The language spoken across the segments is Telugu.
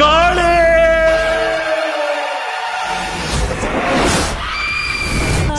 காள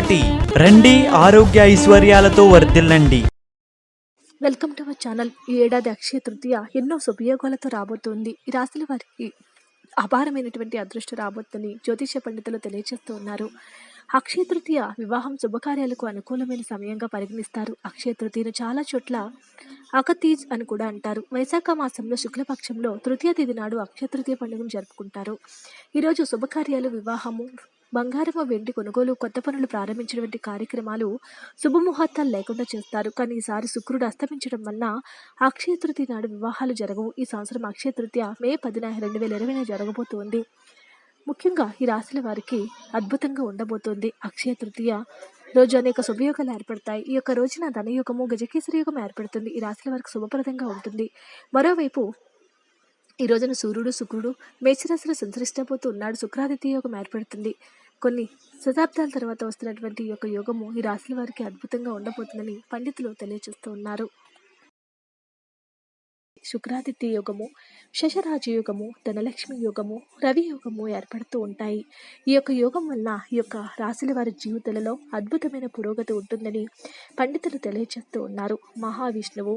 రండి ఆరోగ్య ఐశ్వర్యాలతో వర్ధిల్లండి. Welcome to my channel. ఈ ఏడాది అక్షయ తృతీయ ఎన్నో సుపయోగాలతో రాబోతోంది. ఈ రాశుల వారికి అపారమైనటువంటి అదృష్టం రాబోతుందని జ్యోతిష పండితులు తెలియజేస్తూ ఉన్నారు. అక్షయ తృతీయ వివాహం శుభకార్యాలకు అనుకూలమైన సమయంగా పరిగణిస్తారు. అక్షయ తృతీయను చాలా చోట్ల అకతీజ్ అని కూడా అంటారు. వైశాఖ మాసంలో శుక్లపక్షంలో తృతీయ తేదీ నాడు అక్షయ తృతీయ పండుగను జరుపుకుంటారు. ఈరోజు శుభకార్యాలు వివాహము బంగారము వెండి కొనుగోలు కొత్త పనులు ప్రారంభించడం వంటి కార్యక్రమాలు శుభముహూర్తాలు లేకుండా చేస్తారు. కానీ ఈసారి శుక్రుడు అస్తమించడం వలన అక్షయ తృతీయ నాడు వివాహాలు జరగవు. ఈ సంవత్సరం అక్షయ తృతీయ మే పదిన రెండు వేల ఇరవైన జరగబోతోంది. ముఖ్యంగా ఈ రాశుల వారికి అద్భుతంగా ఉండబోతోంది. అక్షయ తృతీయ రోజు అనేక శుభయోగాలు ఏర్పడతాయి. ఈ యొక్క రోజున ధనయుగము గజకేసరి యుగం ఏర్పడుతుంది. ఈ రాశుల వారికి శుభప్రదంగా ఉంటుంది. మరోవైపు ఈ రోజున సూర్యుడు శుక్రుడు మేషరాశిలో సంచరిస్తబోతూ ఉన్నాడు. శుక్రాదిత్య యోగం ఏర్పడుతుంది. కొన్ని శతాబ్దాల తర్వాత వస్తున్నటువంటి ఈ యొక్క యోగము ఈ రాశుల వారికి అద్భుతంగా ఉండబోతుందని పండితులు తెలియజేస్తూ ఉన్నారు. శుక్రాదిత్య యోగము శశరాజ యోగము ధనలక్ష్మి యోగము రవి యోగము ఏర్పడుతూ ఉంటాయి. ఈ యొక్క యోగం వల్ల ఈ యొక్క రాశుల వారి జీవితాలలో అద్భుతమైన పురోగతి ఉంటుందని పండితులు తెలియజేస్తూ ఉన్నారు. మహావిష్ణువు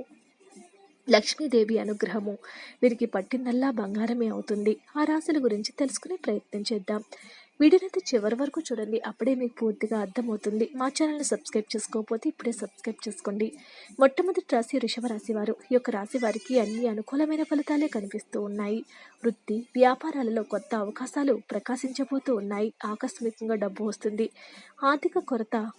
లక్ష్మీదేవి అనుగ్రహము. వీరికి పట్టినల్లా బంగారమే అవుతుంది. ఆ రాశుల గురించి తెలుసుకునే ప్రయత్నం చేద్దాం. వీడియోనైతే చివరి వరకు చూడండి. అప్పుడే మీకు పూర్తిగా అర్థమవుతుంది. మా ఛానల్ని సబ్స్క్రైబ్ చేసుకోకపోతే ఇప్పుడే సబ్స్క్రైబ్ చేసుకోండి. మొట్టమొదటి రాశి వృషభ రాశి వారు. ఈ యొక్క రాశి వారికి అన్ని అనుకూలమైన ఫలితాలే కనిపిస్తూ ఉన్నాయి. వృత్తి వ్యాపారాలలో కొత్త అవకాశాలు ప్రకాశించబోతూ ఉన్నాయి. ఆకస్మికంగా డబ్బు వస్తుంది. ఆర్థిక కొరత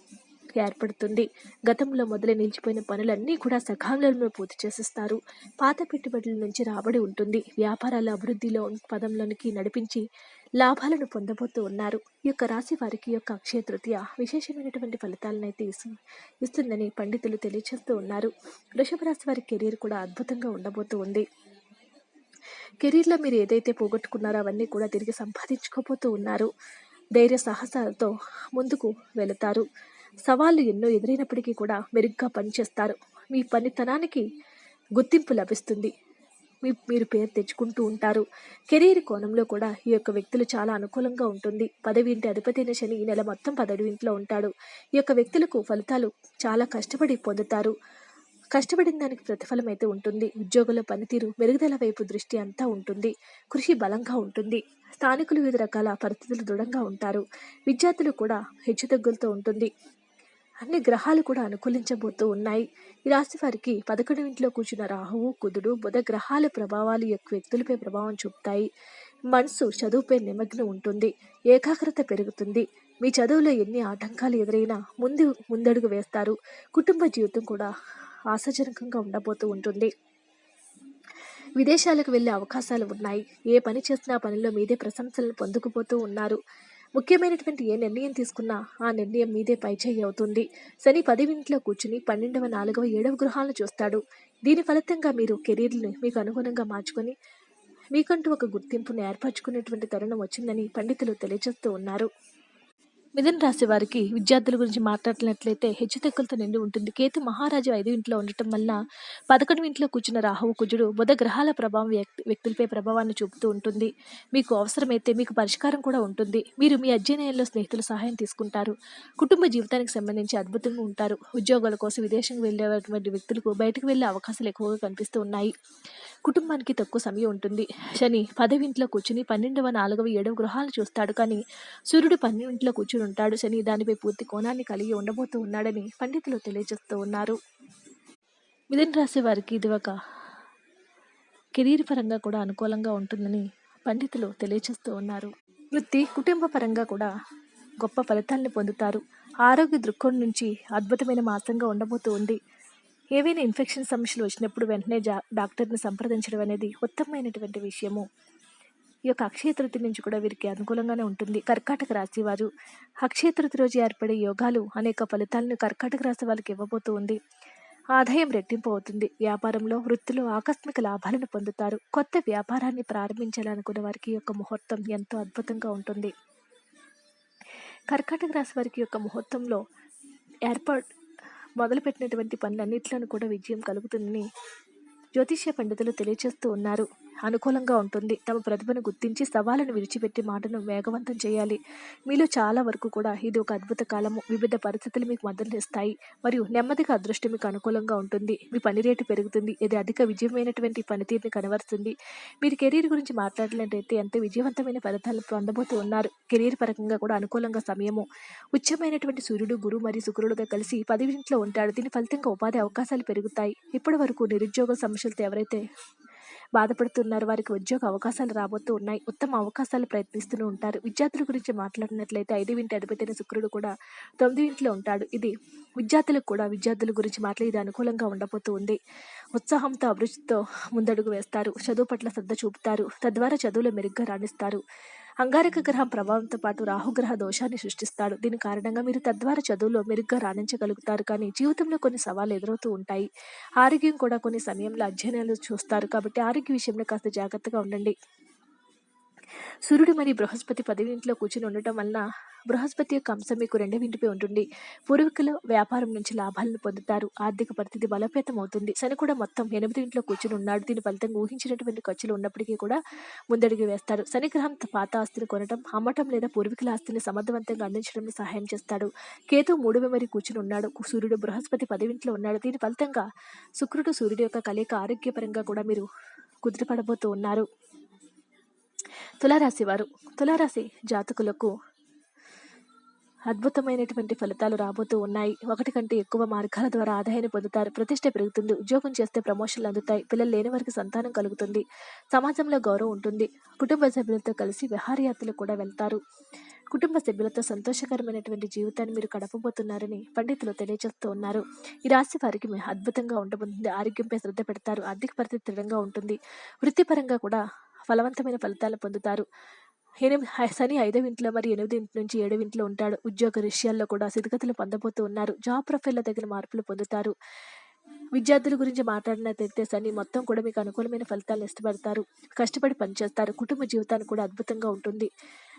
ఏర్పడుతుంది. గతంలో మొదలు నిలిచిపోయిన పనులన్నీ కూడా సకాలంలో పూర్తి చేసిస్తారు. పాత పెట్టుబడుల నుంచి రాబడి ఉంటుంది. వ్యాపారాల అభివృద్ధిలో పదంలోనికి నడిపించి లాభాలను పొందబోతూ ఉన్నారు. ఈ యొక్క రాశి వారికి యొక్క అక్షయ తృతీయ విశేషమైనటువంటి ఫలితాలను అయితే ఇస్తుందని పండితులు తెలియజేస్తూ ఉన్నారు. వృషభ రాశి వారి కెరీర్ కూడా అద్భుతంగా ఉండబోతూ ఉంది. కెరీర్లో మీరు ఏదైతే పోగొట్టుకున్నారో అవన్నీ కూడా తిరిగి సంపాదించుకోబోతూ ఉన్నారు. ధైర్య సాహసాలతో ముందుకు వెళతారు. సవాళ్ళు ఎన్నో ఎదురైనప్పటికీ కూడా మెరుగ్గా పనిచేస్తారు. మీ పనితనానికి గుర్తింపు లభిస్తుంది. మీ మీరు పేరు తెచ్చుకుంటూ ఉంటారు. కెరీర్ కోణంలో కూడా ఈ యొక్క వ్యక్తులు చాలా అనుకూలంగా ఉంటుంది. పదవి ఇంటి అధిపతి అయిన శని ఈ నెల మొత్తం పదవి ఇంట్లో ఉంటాడు. ఈ యొక్క వ్యక్తులకు ఫలితాలు చాలా కష్టపడి పొందుతారు. కష్టపడిన దానికి ప్రతిఫలం అయితే ఉంటుంది. ఉద్యోగుల పనితీరు మెరుగుదల వైపు దృష్టి అంతా ఉంటుంది. కృషి బలంగా ఉంటుంది. స్థానికులు వివిధ రకాల పరిస్థితులు దృఢంగా ఉంటారు. విద్యార్థులు కూడా హెచ్చుతగ్గులతో ఉంటుంది. అన్ని గ్రహాలు కూడా అనుకూలించబోతూ ఉన్నాయి. ఈ రాశి వారికి పదకొండు ఇంట్లో కూర్చున్న రాహువు కుదుడు బుధ గ్రహాల ప్రభావాలు యొక్క వ్యక్తులపై ప్రభావం చూపుతాయి. మనసు చదువుపై నిమగ్నం ఉంటుంది. ఏకాగ్రత పెరుగుతుంది. మీ చదువులో ఎన్ని ఆటంకాలు ఎదురైనా ముందు ముందడుగు వేస్తారు. కుటుంబ జీవితం కూడా ఆశాజనకంగా ఉండబోతూ ఉంటుంది. విదేశాలకు వెళ్ళే అవకాశాలు ఉన్నాయి. ఏ పని చేసినా పనిలో మీదే ప్రశంసలను పొందుకుపోతూ ఉన్నారు. ముఖ్యమైనటువంటి ఏ నిర్ణయం తీసుకున్నా ఆ నిర్ణయం మీదే పైచేయి అవుతుంది. శని పదివింట్లో కూర్చుని పన్నెండవ నాలుగవ ఏడవ గృహాలను చూస్తాడు. దీని ఫలితంగా మీరు కెరీర్ని మీకు అనుగుణంగా మార్చుకొని మీకంటూ ఒక గుర్తింపును ఏర్పరచుకునేటువంటి తరుణం వచ్చిందని పండితులు తెలియజేస్తూ ఉన్నారు. మిథున రాశి వారికి విద్యార్థుల గురించి మాట్లాడినట్లయితే హెచ్చుతెక్కులతో నిండి ఉంటుంది. కేతు మహారాజు ఐదు ఇంట్లో ఉండటం వల్ల పదకొండు ఇంట్లో కూర్చున్న రాహువు కుజుడు బుధ గ్రహాల ప్రభావం వ్యక్తి వ్యక్తులపై ప్రభావాన్ని చూపుతూ ఉంటుంది. మీకు అవసరమైతే మీకు పరిష్కారం కూడా ఉంటుంది. మీరు మీ అధ్యయనంలో స్నేహితుల సహాయం తీసుకుంటారు. కుటుంబ జీవితానికి సంబంధించి అద్భుతంగా ఉంటారు. ఉద్యోగాల కోసం విదేశం వెళ్ళేటువంటి వ్యక్తులకు బయటకు వెళ్ళే అవకాశాలు ఎక్కువగా కనిపిస్తూ ఉన్నాయి. కుటుంబానికి తక్కువ సమయం ఉంటుంది. శని పదవింట్లో కూర్చుని పన్నెండవ నాలుగవ ఏడవ గృహాలు చూస్తాడు. కానీ సూర్యుడు పన్నెండింట్లో కూర్చుని ఉంటాడు. శని దానిపై పూర్తి కోణాన్ని కలిగి ఉండబోతూ ఉన్నాడని పండితులు తెలియజేస్తూ ఉన్నారు. మిథున రాశి వారికి ఇది ఒక కెరీర్ పరంగా కూడా అనుకూలంగా ఉంటుందని పండితులు తెలియజేస్తూ ఉన్నారు. వృత్తి కుటుంబ పరంగా కూడా గొప్ప ఫలితాలను పొందుతారు. ఆరోగ్య దృక్కోణం నుంచి అద్భుతమైన మాసంగా ఉండబోతూ ఉంది. ఏవైనా ఇన్ఫెక్షన్ సమస్యలు వచ్చినప్పుడు వెంటనే జా డాక్టర్ని సంప్రదించడం అనేది ఉత్తమమైనటువంటి విషయము. ఈ యొక్క అక్షయ నుంచి కూడా వీరికి అనుకూలంగానే ఉంటుంది. కర్కాటక రాశి వారు అక్షయ రోజు ఏర్పడే యోగాలు అనేక ఫలితాలను కర్కాటక రాశి వాళ్ళకి ఇవ్వబోతూ ఉంది. ఆదాయం రెట్టింపు అవుతుంది. వ్యాపారంలో వృత్తిలో ఆకస్మిక లాభాలను పొందుతారు. కొత్త వ్యాపారాన్ని ప్రారంభించాలనుకున్న వారికి యొక్క ముహూర్తం ఎంతో అద్భుతంగా ఉంటుంది. కర్కాటక రాశి వారికి యొక్క ముహూర్తంలో ఏర్పాటు మొదలుపెట్టినటువంటి పనులన్నింటిలోనూ కూడా విజయం కలుగుతుందని జ్యోతిష్య పండితులు తెలియజేస్తూ ఉన్నారు. అనుకూలంగా ఉంటుంది. తమ ప్రతిభను గుర్తించి సవాలను విడిచిపెట్టి మాటను వేగవంతం చేయాలి. మీలో చాలా వరకు కూడా ఇది ఒక అద్భుత కాలము. వివిధ పరిస్థితులు మీకు మద్దతు ఇస్తాయి మరియు నెమ్మదిగా అదృష్టం మీకు అనుకూలంగా ఉంటుంది. మీ పని రేటు పెరుగుతుంది. ఇది అధిక విజయమైనటువంటి పనితీరుని కనబరుస్తుంది. మీరు కెరీర్ గురించి మాట్లాడాలంటే ఎంత విజయవంతమైన ఫలితాలు పొందబోతూ ఉన్నారు? కెరీర్ పరంగా కూడా అనుకూలంగా సమయము. ఉచ్చమైనటువంటి సూర్యుడు గురువు మరియు శుక్రుడుగా కలిసి పదివింట్లో ఉంటాడు. దీని ఫలితంగా ఉపాధి అవకాశాలు పెరుగుతాయి. ఇప్పటి వరకు నిరుద్యోగ సమస్యలతో ఎవరైతే బాధపడుతున్నారు. వారికి ఉద్యోగ అవకాశాలు రాబోతూ ఉన్నాయి. ఉత్తమ అవకాశాలు ప్రయత్నిస్తూ ఉంటారు. విద్యార్థుల గురించి మాట్లాడినట్లయితే ఐదు ఇంటి అధిపతిన శుక్రుడు కూడా తొమ్మిది ఇంట్లో ఉంటాడు. ఇది విద్యార్థులకు కూడా విద్యార్థుల గురించి మాట్లాడి ఇది అనుకూలంగా ఉండబోతూ ఉంది. ఉత్సాహంతో అభిరుచితో ముందడుగు వేస్తారు. చదువు పట్ల శ్రద్ధ చూపుతారు. తద్వారా చదువులో మెరుగ్గా రాణిస్తారు. అంగారక గ్రహం ప్రభావంతో పాటు రాహుగ్రహ దోషాన్ని సృష్టిస్తాడు. దీని కారణంగా మీరు తద్వారా చదువులో మెరుగ్గా రాణించగలుగుతారు. కానీ జీవితంలో కొన్ని సవాళ్ళు ఎదురవుతూ ఉంటాయి. ఆరోగ్యం కూడా కొన్ని సమయంలో అధ్యయనాలు చూస్తారు. కాబట్టి ఆరోగ్య విషయంలో కాస్త జాగ్రత్తగా ఉండండి. సూర్యుడు మరి బృహస్పతి పదవింట్లో కూర్చుని ఉండటం వలన బృహస్పతి యొక్క అంశం మీకు రెండవ ఇంటిపై ఉంటుంది. పూర్వీకులు వ్యాపారం నుంచి లాభాలను పొందుతారు. ఆర్థిక పరిస్థితి బలోపేతం అవుతుంది శని కూడా మొత్తం ఎనిమిది ఇంట్లో కూర్చుని ఉన్నాడు. దీని ఫలితంగా ఊహించినటువంటి ఖర్చులు ఉన్నప్పటికీ కూడా ముందడుగు వేస్తారు. శనిగ్రహం పాత ఆస్తిని కొనడం అమ్మటం లేదా పూర్వీకుల ఆస్తిని సమర్థవంతంగా అందించడంలో సహాయం చేస్తాడు. కేతు మూడవ మరి కూర్చుని ఉన్నాడు. సూర్యుడు బృహస్పతి పదవింట్లో ఉన్నాడు. దీని ఫలితంగా శుక్రుడు సూర్యుడు యొక్క కలయిక ఆరోగ్యపరంగా కూడా మీరు కుదిరిపడబోతూ ఉన్నారు. తులారాశి వారు తులారాశి జాతకులకు అద్భుతమైనటువంటి ఫలితాలు రాబోతూ ఉన్నాయి. ఒకటి కంటే ఎక్కువ మార్గాల ద్వారా ఆదాయాన్ని పొందుతారు. ప్రతిష్ట పెరుగుతుంది. ఉద్యోగం చేస్తే ప్రమోషన్లు అందుతాయి. పిల్లలు లేని వారికి సంతానం కలుగుతుంది. సమాజంలో గౌరవం ఉంటుంది. కుటుంబ సభ్యులతో కలిసి విహారయాత్రలు కూడా వెళ్తారు. కుటుంబ సభ్యులతో సంతోషకరమైనటువంటి జీవితాన్ని మీరు గడపబోతున్నారని పండితులు తెలియజేస్తూ ఉన్నారు. ఈ రాశి వారికి మీ అద్భుతంగా ఉండబోతుంది. ఆరోగ్యంపై శ్రద్ధ పెడతారు. ఆర్థిక పరిస్థితి దృఢంగా ఉంటుంది. వృత్తిపరంగా కూడా ఫలవంతమైన ఫలితాలు పొందుతారు. ఎనిమిది శని ఐదవ ఇంట్లో మరి ఎనిమిది ఇంటి నుంచి ఏడవ ఇంట్లో ఉంటాడు. ఉద్యోగ విషయాల్లో కూడా స్థితిగతులు పొందబోతూ ఉన్నారు. జాబ్ ప్రొఫైల్లో తగిన మార్పులు పొందుతారు. విద్యార్థుల గురించి మాట్లాడినట్లయితే శని మొత్తం కూడా మీకు అనుకూలమైన ఫలితాలను ఇష్టపడతారు. కష్టపడి పనిచేస్తారు. కుటుంబ జీవితాన్ని కూడా అద్భుతంగా ఉంటుంది.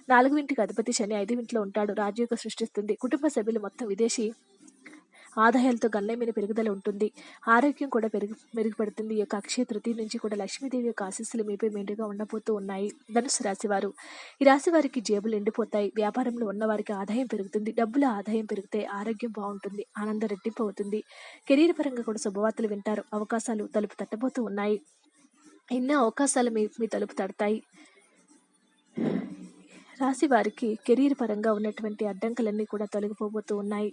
నాలుగు ఇంటికి అధిపతి శని ఐదు ఇంట్లో ఉంటాడు. రాజయోగ సృష్టిస్తుంది. కుటుంబ సభ్యులు మొత్తం విదేశీ ఆదాయాలతో గణనీయమైన పెరుగుదల ఉంటుంది. ఆరోగ్యం కూడా పెరుగు మెరుగుపడుతుంది. ఈ యొక్క అక్షయ తృతీయ నుంచి కూడా లక్ష్మీదేవి యొక్క ఆశీస్సులు మీపై మెండుగా ఉండబోతూ ఉన్నాయి. ధనుసు రాశివారు ఈ రాశి వారికి జేబులు ఎండిపోతాయి. వ్యాపారంలో ఉన్న వారికి ఆదాయం పెరుగుతుంది. డబ్బుల ఆదాయం పెరిగితే ఆరోగ్యం బాగుంటుంది. ఆనందం రెట్టింపు అవుతుంది. కెరీర్ పరంగా కూడా శుభవార్తలు వింటారు. అవకాశాలు తలుపు తట్టబోతూ ఉన్నాయి. ఎన్నో అవకాశాలు మీ మీ తలుపు తడతాయి. రాశి వారికి కెరీర్ పరంగా ఉన్నటువంటి అడ్డంకులన్నీ కూడా తొలగిపోబోతూ ఉన్నాయి.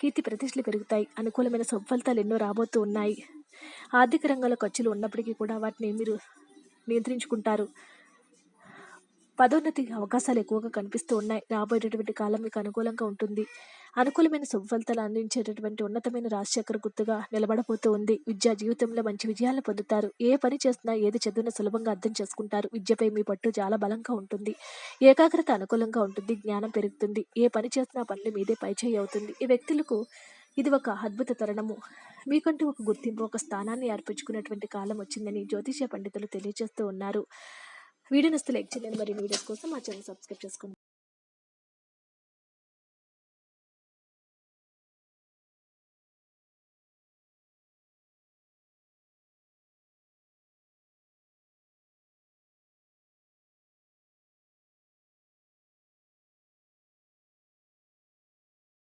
కీర్తి ప్రతిష్టలు పెరుగుతాయి. అనుకూలమైన సఫలితాలు ఎన్నో రాబోతూ ఉన్నాయి. ఆర్థిక రంగంలో ఖర్చులు ఉన్నప్పటికీ కూడా వాటిని మీరు నియంత్రించుకుంటారు. పదోన్నతి అవకాశాలు ఎక్కువగా కనిపిస్తూ ఉన్నాయి. రాబోయేటటువంటి కాలం మీకు అనుకూలంగా ఉంటుంది. అనుకూలమైన సుఫలితాలు అందించేటటువంటి ఉన్నతమైన రాజశేఖర గుర్తుగా నిలబడబోతూ ఉంది. విద్యా జీవితంలో మంచి విజయాలను పొందుతారు. ఏ పని చేసినా ఏది చదివినా సులభంగా అర్థం చేసుకుంటారు. విద్యపై మీ పట్టు చాలా బలంగా ఉంటుంది. ఏకాగ్రత అనుకూలంగా ఉంటుంది. జ్ఞానం పెరుగుతుంది. ఏ పని చేసినా పనులు మీదే పైచేయి అవుతుంది. ఈ వ్యక్తులకు ఇది ఒక అద్భుత తరుణము. మీకంటూ ఒక గుర్తింపు ఒక స్థానాన్ని ఏర్పరచుకున్నటువంటి కాలం వచ్చిందని జ్యోతిష పండితులు తెలియజేస్తూ ఉన్నారు. వీడియో నచ్చితే లైక్ చేయండి. మరి వీడియోస్ కోసం మా ఛానల్ సబ్స్క్రైబ్ చేసుకోండి.